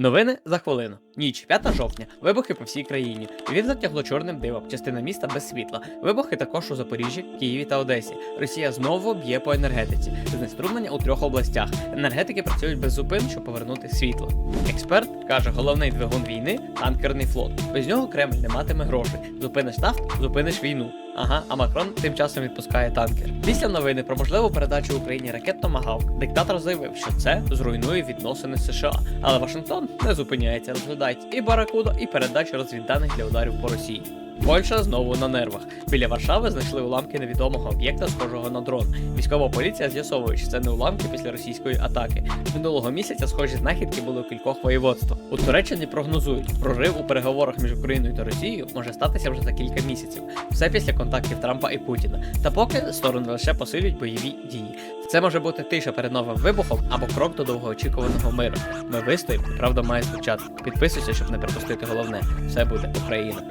Новини за хвилину. Ніч, 5 жовтня. Вибухи по всій країні. Львів затягло чорним дивом. Частина міста без світла. Вибухи також у Запоріжжі, Києві та Одесі. Росія знову б'є по енергетиці. Знеструмлення у трьох областях. Енергетики працюють без зупин, щоб повернути світло. Експерт каже, головний двигун війни танкерний флот. Без нього Кремль не матиме грошей. Зупиниш нафт, зупиниш війну. Ага, а Макрон тим часом відпускає танкер. Після новини про можливу передачу Україні ракет Томагавк диктатор заявив, що це зруйнує відносини США. Але Вашингтон не зупиняється, розглядають і Баракуда, і передачу розвідданих для ударів по Росії. Польща знову на нервах. Біля Варшави знайшли уламки невідомого об'єкта, схожого на дрон. Військова поліція з'ясовує, що це не уламки після російської атаки. Минулого місяця схожі знахідки були у кількох воєводствах. У Туреччині прогнозують, прорив у переговорах між Україною та Росією може статися вже за кілька місяців. Все після контактів Трампа і Путіна. Та поки сторони лише посилюють бойові дії. Це може бути тиша перед новим вибухом або крок до довгоочікуваного миру. Ми вистоїмо, правда має звучати. Підписуйся, щоб не пропустити головне. Все буде Україна.